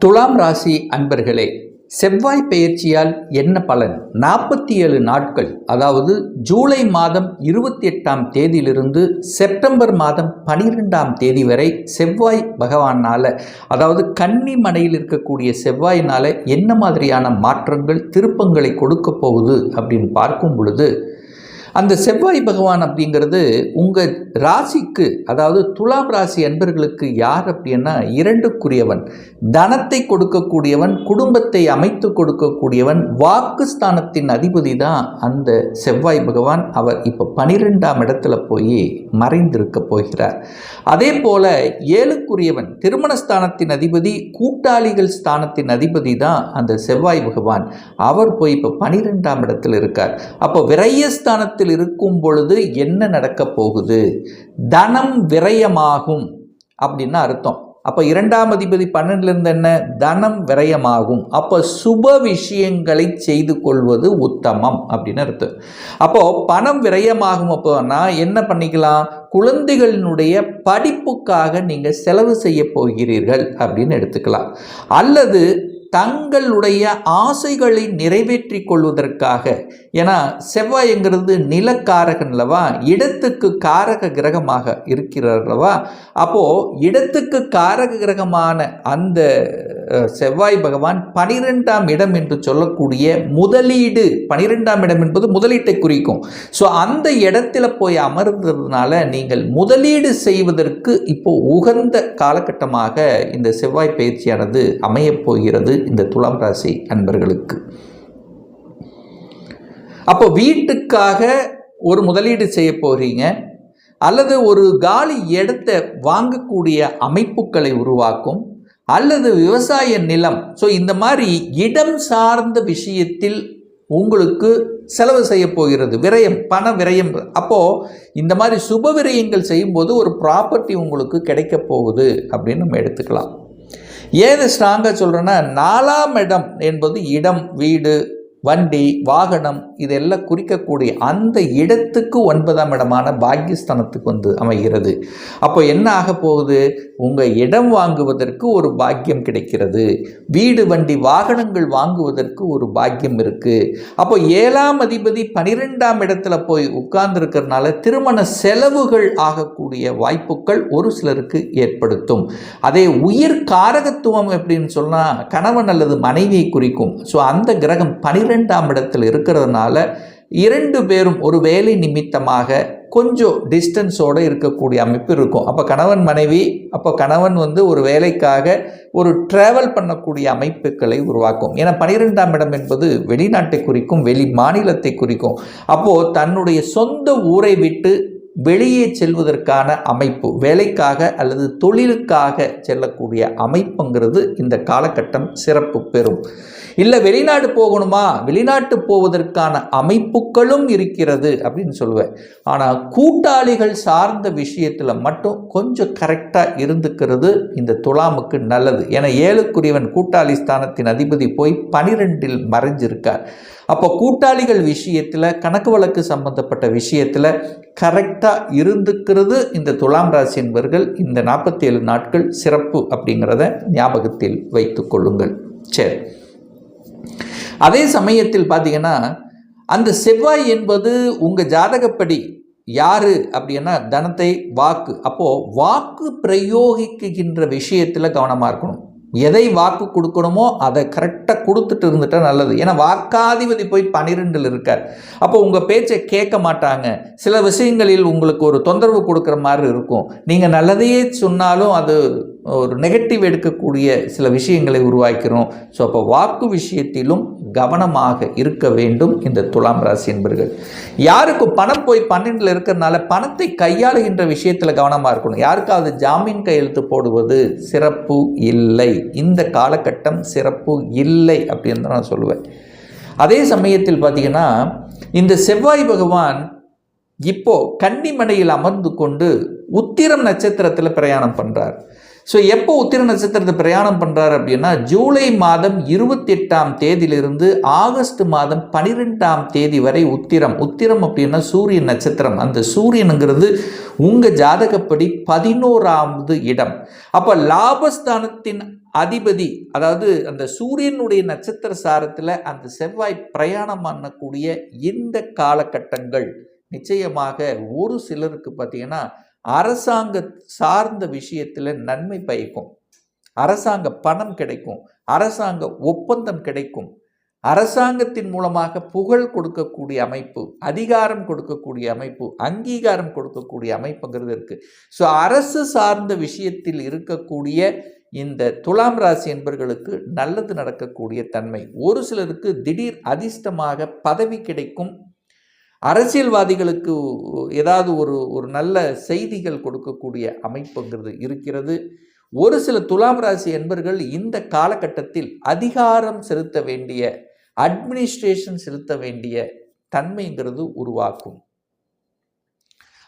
துலாம் ராசி அன்பர்களே செவ்வாய் பெயர்ச்சியால் என்ன பலன்? நாற்பத்தி ஏழு நாட்கள் அதாவது ஜூலை மாதம் இருபத்தி எட்டாம் தேதியிலிருந்து செப்டம்பர் மாதம் பனிரெண்டாம் தேதி வரை செவ்வாய் பகவானால் அதாவது கன்னி மனையில் இருக்கக்கூடிய செவ்வாயினால் என்ன மாதிரியான மாற்றங்கள் திருப்பங்களை கொடுக்க போகுது அப்படின்னு பார்க்கும் பொழுது அந்த செவ்வாய் பகவான் அப்படிங்கிறது உங்கள் ராசிக்கு அதாவது துலாம் ராசி அன்பர்களுக்கு யார் அப்படின்னா இரண்டுக்குரியவன். தனத்தை கொடுக்கக்கூடியவன் குடும்பத்தை அமைத்து கொடுக்கக்கூடியவன் வாக்குஸ்தானத்தின் அதிபதி தான் அந்த செவ்வாய் பகவான். அவர் இப்போ பனிரெண்டாம் இடத்துல போய் மறைந்திருக்க போகிறார். அதே போல ஏழுக்குரியவன் திருமணஸ்தானத்தின் அதிபதி கூட்டாளிகள் ஸ்தானத்தின் அதிபதி தான் அந்த செவ்வாய் பகவான். அவர் போய் இப்போ பனிரெண்டாம் இடத்துல இருக்கார். அப்போ விரயஸ்தானத்தில் இருக்கும் பொழுது என்ன நடக்கப் போகுது? தனம் விரயமாகும் அப்படின்னு அர்த்தம். அப்போ இரண்டாம் அதிபதி பன்னெண்டுலேருந்து என்ன? தனம் விரயமாகும். அப்போ சுப விஷயங்களை செய்து கொள்வது உத்தமம் அப்படின்னு அர்த்தம். அப்போ பணம் விரயமாகும் அப்போனா என்ன பண்ணிக்கலாம்? குழந்தைகளினுடைய படிப்புக்காக நீங்கள் செலவு செய்ய போகிறீர்கள் அப்படின்னு எடுத்துக்கலாம். அல்லது தங்களுடைய ஆசைகளை நிறைவேற்றி கொள்வதற்காக. ஏன்னா செவ்வாய்ங்கிறது நிலக்காரகன்லவா இடத்துக்கு காரக கிரகமாக இருக்கிறல்லவா அப்போது இடத்துக்கு காரக கிரகமான அந்த செவ்வாய் பகவான் பனிரெண்டாம் இடம் என்று சொல்லக்கூடிய முதலீடு பனிரெண்டாம் இடம் என்பது முதலீட்டை குறிக்கும். ஸோ அந்த இடத்துல போய் அமர்ந்ததுனால நீங்கள் முதலீடு செய்வதற்கு இப்போ உகந்த காலகட்டமாக இந்த செவ்வாய் பயிற்சியானது அமையப் போகிறது இந்த துலாம் ராசி அன்பர்களுக்கு. அப்போ வீட்டுக்காக ஒரு முதலீடு செய்ய போகிறீங்க அல்லது ஒரு காலி இடத்தை வாங்கக்கூடிய அமைப்புகளை உருவாக்கும் அல்லது விவசாய நிலம். ஸோ இந்த மாதிரி இடம் சார்ந்த விஷயத்தில் உங்களுக்கு செலவு செய்ய போகிறது. விரயம் பண விரயம். அப்போது இந்த மாதிரி சுப விரயங்கள் செய்யும்போது ஒரு ப்ராப்பர்ட்டி உங்களுக்கு கிடைக்க போகுது அப்படின்னு நம்ம எடுத்துக்கலாம். ஏது ஸ்ட்ராங்காக சொல்கிறேன்னா நாலாம் இடம் என்பது இடம் வீடு வண்டி வாகனம் இதெல்லாம் குறிக்கக்கூடிய அந்த இடத்துக்கு ஒன்பதாம் இடமான பாக்கியஸ்தானத்துக்கு வந்து அமைகிறது. அப்போ என்ன ஆக போகுது? உங்கள் இடம் வாங்குவதற்கு ஒரு பாக்கியம் கிடைக்கிறது. வீடு வண்டி வாகனங்கள் வாங்குவதற்கு ஒரு பாக்கியம் இருக்குது அப்போ ஏழாம் அதிபதி பனிரெண்டாம் இடத்துல போய் உட்கார்ந்துருக்கிறதுனால திருமண செலவுகள் ஆகக்கூடிய வாய்ப்புகள் ஒரு சிலருக்கு ஏற்படுத்தும். அதே உயிர் காரகத்துவம் எப்படின்னு சொன்னால் கணவன் அல்லது மனைவியை குறிக்கும். ஸோ அந்த கிரகம் பனிரெண்டாம் இடத்தில் இருக்கிறதுனால இரண்டு பேரும் ஒரு வேலை நிமித்தமாக கொஞ்சம் டிஸ்டன்ஸோடு இருக்கக்கூடிய அமைப்பு இருக்கும். அப்போ கணவன் மனைவி அப்போ கணவன் வந்து ஒரு வேலைக்காக ஒரு ட்ராவல் பண்ணக்கூடிய அமைப்புகளை உருவாக்கும். ஏன்னா பனிரெண்டாம் இடம் என்பது வெளிநாட்டை குறிக்கும் வெளி மாநிலத்தை குறிக்கும். அப்போது தன்னுடைய சொந்த ஊரை விட்டு வெளியே செல்வதற்கான அமைப்பு வேலைக்காக அல்லது தொழிலுக்காக செல்லக்கூடிய அமைப்புங்கிறது இந்த காலகட்டம் சிறப்பு பெறும். இல்லை வெளிநாடு போகணுமா? வெளிநாட்டு போவதற்கான அமைப்புகளும் இருக்கிறது அப்படின்னு சொல்லுவேன். ஆனால் கூட்டாளிகள் சார்ந்த விஷயத்தில் மட்டும் கொஞ்சம் கரெக்டாக இருந்துக்கிறது இந்த துலாமுக்கு நல்லது. ஏன்னா ஏழுக்குரியவன் கூட்டாளி ஸ்தானத்தின் அதிபதி போய் பனிரெண்டில் மறைஞ்சிருக்கார். அப்போ கூட்டாளிகள் விஷயத்தில் கணக்கு வழக்கு சம்பந்தப்பட்ட விஷயத்தில் கரெக்டாக இருந்துக்கிறது இந்த துலாம் ராசி என்பவர்கள் இந்த நாற்பத்தி ஏழு நாட்கள் சிறப்பு அப்படிங்கிறத ஞாபகத்தில் வைத்து கொள்ளுங்கள். சரி. அதே சமயத்தில் பார்த்தீங்கன்னா அந்த செவ்வாய் என்பது உங்கள் ஜாதகப்படி யார் அப்படின்னா தனத்தை வாக்கு. அப்போது வாக்கு பிரயோகிக்குகின்ற விஷயத்தில் கவனமாக இருக்கணும். எதை வாக்கு கொடுக்கணுமோ அதை கரெக்டாக கொடுத்துட்டு இருந்துட்டா நல்லது. ஏன்னா வாக்காதிபதி போய் பன்னிரெண்டில் இருக்கார். அப்போ உங்கள் பேச்சை கேட்க மாட்டாங்க. சில விஷயங்களில் உங்களுக்கு ஒரு தொந்தரவு கொடுக்குற மாதிரி இருக்கும். நீங்கள் நல்லதையே சொன்னாலும் அது ஒரு நெகட்டிவ் எடுக்கக்கூடிய சில விஷயங்களை உருவாக்கிறோம். ஸோ அப்போ வாக்கு விஷயத்திலும் கவனமாக இருக்க வேண்டும் இந்த துலாம் ராசி என்பர்கள். யாருக்கு பணம் போய் பன்னெண்டில் இருக்கிறதுனால பணத்தை கையாளுகின்ற விஷயத்தில் கவனமாக இருக்கணும். யாருக்காவது ஜாமீன் கையெழுத்து போடுவது சிறப்பு இல்லை. இந்த காலகட்டம் சிறப்பு இல்லை அப்படின்னு தான் நான் சொல்லுவேன். அதே சமயத்தில் பார்த்தீங்கன்னா இந்த செவ்வாய் பகவான் இப்போ கன்னிமனையில் அமர்ந்து கொண்டு உத்திரம் நட்சத்திரத்தில் பிரயாணம் பண்ணுறார் ஸோ எப்போ உத்திர நட்சத்திரத்தை பிரயாணம் பண்ணுறாரு அப்படின்னா ஜூலை மாதம் இருபத்தி எட்டாம் தேதியிலிருந்து ஆகஸ்ட் மாதம் பனிரெண்டாம் தேதி வரை உத்திரம். உத்திரம் அப்படின்னா சூரியன் நட்சத்திரம். அந்த சூரியனுங்கிறது உங்கள் ஜாதகப்படி பதினோராவது இடம். அப்போ லாபஸ்தானத்தின் அதிபதி அதாவது அந்த சூரியனுடைய நட்சத்திர சாரத்தில் அந்த செவ்வாய் பிரயாணம் பண்ணக்கூடிய இந்த காலகட்டங்கள் நிச்சயமாக ஒரு சிலருக்கு பார்த்தீங்கன்னா அரசாங்க சார்ந்த விஷயத்தில் நன்மை பயக்கும். அரசாங்க பணம் கிடைக்கும். அரசாங்க ஒப்பந்தம் கிடைக்கும். அரசாங்கத்தின் மூலமாக புகழ் கொடுக்கக்கூடிய அமைப்பு அதிகாரம் கொடுக்கக்கூடிய அமைப்பு அங்கீகாரம் கொடுக்கக்கூடிய அமைப்புங்கிறது இருக்குது ஸோ அரசு சார்ந்த விஷயத்தில் இருக்கக்கூடிய இந்த துலாம் ராசி என்பர்களுக்கு நல்லது நடக்கக்கூடிய தன்மை. ஒரு சிலருக்கு திடீர் அதிர்ஷ்டமாக பதவி கிடைக்கும் அரசியல்வாதிகளுக்கு ஏதாவது ஒரு ஒரு நல்ல செய்திகள் கொடுக்கக்கூடிய அமைப்புங்கிறது இருக்கிறது. ஒரு சில துலாம் ராசி என்பர்கள் இந்த காலகட்டத்தில் அதிகாரம் செலுத்த வேண்டிய அட்மினிஸ்ட்ரேஷன் செலுத்த வேண்டிய தன்மைங்கிறது உருவாக்கும்.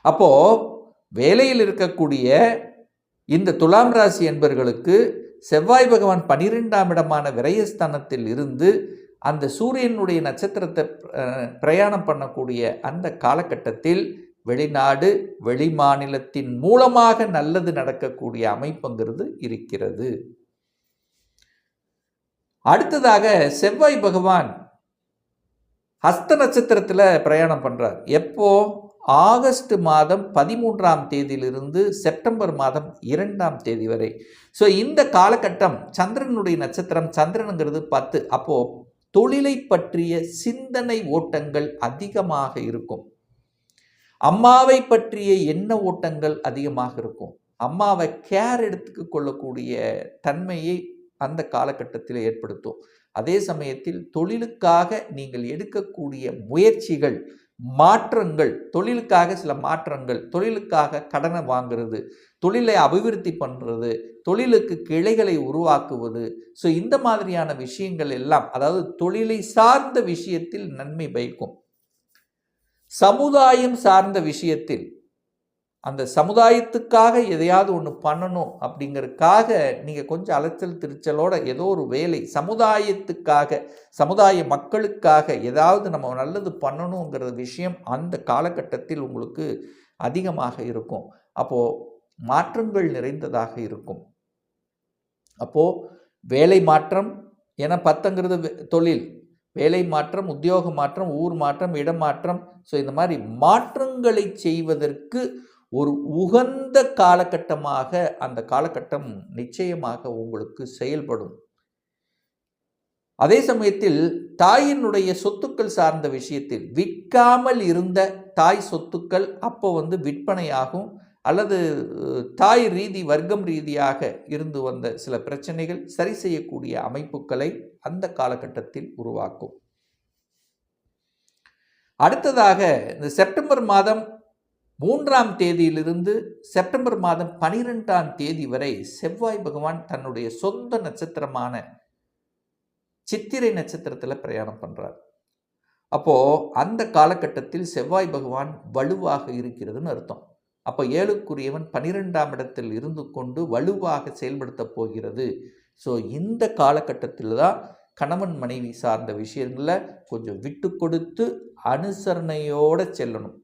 அப்போ வேலையில் இருக்கக்கூடிய இந்த துலாம் ராசி என்பர்களுக்கு செவ்வாய் பகவான் பனிரெண்டாம் இடமான விரயஸ்தானத்தில் இருந்து அந்த சூரியனுடைய நட்சத்திரத்தை பிரயாணம் பண்ணக்கூடிய அந்த காலகட்டத்தில் வெளிநாடு வெளி மாநிலத்தின் மூலமாக நல்லது நடக்கக்கூடிய அமைப்புங்கிறது இருக்கிறது. அடுத்ததாக செவ்வாய் பகவான் ஹஸ்த நட்சத்திரத்தில் பிரயாணம் பண்ணுறார் எப்போ? ஆகஸ்ட் மாதம் பதிமூன்றாம் தேதியிலிருந்து செப்டம்பர் மாதம் இரண்டாம் தேதி வரை. ஸோ இந்த காலகட்டம் சந்திரனுடைய நட்சத்திரம் சந்திரனுங்கிறது பத்து. அப்போது தொழிலை பற்றிய சிந்தனை ஓட்டங்கள் அதிகமாக இருக்கும். அம்மாவை பற்றிய எண்ண ஓட்டங்கள் அதிகமாக இருக்கும். அம்மாவை கேர் எடுத்துக்க கொள்ளக்கூடிய தன்மையை அந்த காலகட்டத்தில் ஏற்படுத்தும். அதே சமயத்தில் தொழிலுக்காக நீங்கள் எடுக்கக்கூடிய முயற்சிகள் மாற்றங்கள் தொழிலுக்காக சில மாற்றங்கள் தொழிலுக்காக கடனை வாங்குறது தொழிலை அபிவிருத்தி பண்ணுறது தொழிலுக்கு கிளைகளை உருவாக்குவது. ஸோ இந்த மாதிரியான விஷயங்கள் எல்லாம் அதாவது தொழிலை சார்ந்த விஷயத்தில் நன்மை பயக்கும். சமுதாயம் சார்ந்த விஷயத்தில் அந்த சமுதாயத்துக்காக எதையாவது ஒன்று பண்ணணும் அப்படிங்கிறதுக்காக நீங்கள் கொஞ்சம் அலைச்சல் திருச்சலோட ஏதோ ஒரு வேலை சமுதாயத்துக்காக சமுதாய மக்களுக்காக ஏதாவது நம்ம நல்லது பண்ணணுங்கிற விஷயம் அந்த காலகட்டத்தில் உங்களுக்கு அதிகமாக இருக்கும். அப்போது மாற்றங்கள் நிறைந்ததாக இருக்கும். அப்போது வேலை மாற்றம் என பத்தங்கிறது தொழில். வேலை மாற்றம் உத்தியோக மாற்றம் ஊர் மாற்றம் இடம் மாற்றம். ஸோ இந்த மாதிரி மாற்றங்களை செய்வதற்கு ஒரு உகந்த காலகட்டமாக அந்த காலகட்டம் நிச்சயமாக உங்களுக்கு செயல்படும். அதே சமயத்தில் தாயினுடைய சொத்துக்கள் சார்ந்த விஷயத்தில் விற்காமல் இருந்த தாய் சொத்துக்கள் அப்போ வந்து விற்பனையாகும் அல்லது தாய் ரீதி வர்க்கம் ரீதியாக இருந்து வந்த சில பிரச்சனைகள் சரி செய்யக்கூடிய அமைப்புகளை அந்த காலகட்டத்தில் உருவாக்கும். அடுத்ததாக இந்த செப்டம்பர் மாதம் மூன்றாம் தேதியிலிருந்து செப்டம்பர் மாதம் பனிரெண்டாம் தேதி வரை செவ்வாய் பகவான் தன்னுடைய சொந்த நட்சத்திரமான சித்திரை நட்சத்திரத்தில் பிரயாணம் பண்ணுறார் அப்போது அந்த காலகட்டத்தில் செவ்வாய் பகவான் வலுவாக இருக்கிறதுன்னு அர்த்தம். அப்போ ஏழுக்குரியவன் பனிரெண்டாம் இடத்தில் இருந்து கொண்டு வலுவாக செயல்படுத்த போகிறது. ஸோ இந்த காலகட்டத்தில் தான் கணவன் மனைவி சார்ந்த விஷயங்களில் கொஞ்சம் விட்டு கொடுத்து அனுசரணையோடு செல்லணும்.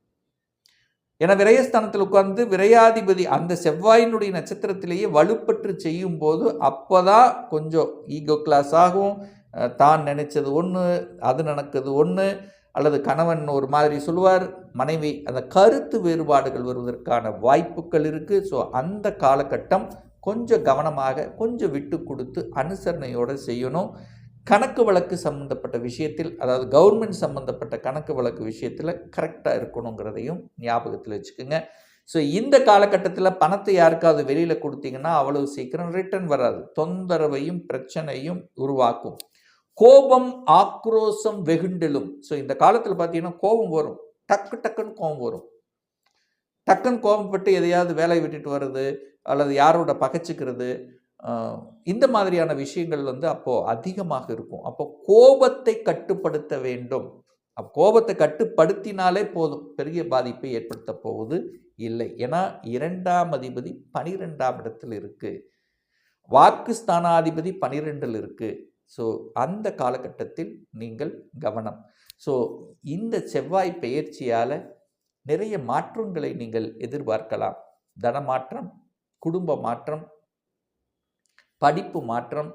என விரயஸ்தானத்தில் உட்கார்ந்து விரையாதிபதி அந்த செவ்வாயினுடைய நட்சத்திரத்திலேயே வலுப்பற்று செய்யும் போது அப்போ தான் கொஞ்சம் ஈகோ கிளாஸ் ஆகும். தான் நினைச்சது ஒன்று அது நடக்குது ஒன்று அல்லது கணவன் ஒரு மாதிரி சொல்லுவார் மனைவி அந்த கருத்து வேறுபாடுகள் வருவதற்கான வாய்ப்புகள் இருக்குது ஸோ அந்த காலகட்டம் கொஞ்சம் கவனமாக கொஞ்சம் விட்டு கொடுத்து அனுசரணையோடு செய்யணும். கணக்கு வழக்கு சம்மந்தப்பட்ட விஷயத்தில் அதாவது கவர்மெண்ட் சம்மந்தப்பட்ட கணக்கு வழக்கு விஷயத்தில் கரெக்டாக இருக்கணுங்கிறதையும் ஞாபகத்தில் வச்சுக்கோங்க. ஸோ இந்த காலகட்டத்தில் பணத்தை யாருக்காவது வெளியில் கொடுத்தீங்கன்னா அவ்வளவு சீக்கிரம் ரிட்டர்ன் வராது. தொந்தரவையும் பிரச்சனையும் உருவாக்கும். கோபம் ஆக்ரோசம் வெகுண்டலும் ஸோ இந்த காலத்தில் பார்த்தீங்கன்னா கோபம் வரும். டக்கு டக்குன்னு கோபம் வரும். டக்குன்னு கோபப்பட்டு எதையாவது வேலையை விட்டுட்டு வர்றது அல்லது யாரோட பகைச்சிக்கிறது இந்த மாதிரியான விஷயங்கள் வந்து அப்போது அதிகமாக இருக்கும். அப்போ கோபத்தை கட்டுப்படுத்த வேண்டும். கோபத்தை கட்டுப்படுத்தினாலே போதும். பெரிய பாதிப்பை ஏற்படுத்த போவது இல்லை. ஏன்னா இரண்டாம் அதிபதி பனிரெண்டாம் இடத்தில் இருக்குது வாக்கு ஸ்தானாதிபதி பனிரெண்டில் இருக்குது ஸோ அந்த காலகட்டத்தில் நீங்கள் கவனம். ஸோ இந்த செவ்வாய் பெயர்ச்சியால் நிறைய மாற்றங்களை நீங்கள் எதிர்பார்க்கலாம். தனமாற்றம் குடும்ப மாற்றம் படிப்பு மாற்றம்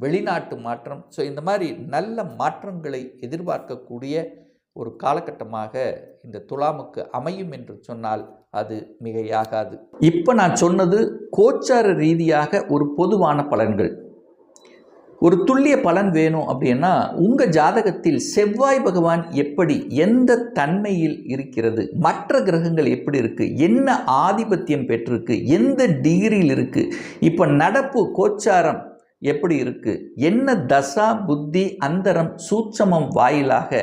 வெளிநாட்டு மாற்றம் ஸோ இந்த மாதிரி நல்ல மாற்றங்களை எதிர்பார்க்கக்கூடிய ஒரு காலகட்டமாக இந்த துலாமுக்கு அமையும் என்று சொன்னால் அது மிகையாகாது. இப்போ நான் சொன்னது கோச்சார ரீதியாக ஒரு பொதுவான பலன்கள். ஒரு துல்லிய பலன் வேணும் அப்படின்னா உங்கள் ஜாதகத்தில் செவ்வாய் பகவான் எப்படி எந்த தன்மையில் இருக்கிறது மற்ற கிரகங்கள் எப்படி இருக்குது என்ன ஆதிபத்தியம் பெற்றிருக்கு எந்த டிகிரியில் இருக்குது இப்போ நடப்பு கோச்சாரம் எப்படி இருக்குது என்ன தசா புத்தி அந்தரம் சூட்சமம் வாயிலாக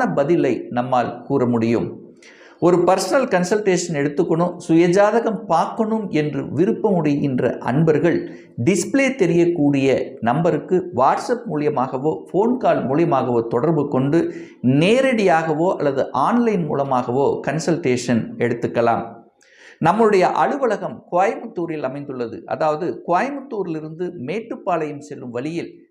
பதிலை நம்மால் கூற முடியும். ஒரு பர்சனல் கன்சல்டேஷன் எடுத்துக்கணும் சுயஜாதகம் பார்க்கணும் என்று விருப்பமுடைகின்ற அன்பர்கள் டிஸ்பிளே தெரியக்கூடிய நம்பருக்கு வாட்ஸ்அப் மூலியமாகவோ ஃபோன் கால் மூலியமாகவோ தொடர்பு கொண்டு நேரடியாகவோ அல்லது ஆன்லைன் மூலமாகவோ கன்சல்டேஷன் எடுத்துக்கலாம். நம்முடைய அலுவலகம் கோயம்புத்தூரில் அமைந்துள்ளது. அதாவது கோயம்புத்தூரிலிருந்து மேட்டுப்பாளையம் செல்லும் வழியில்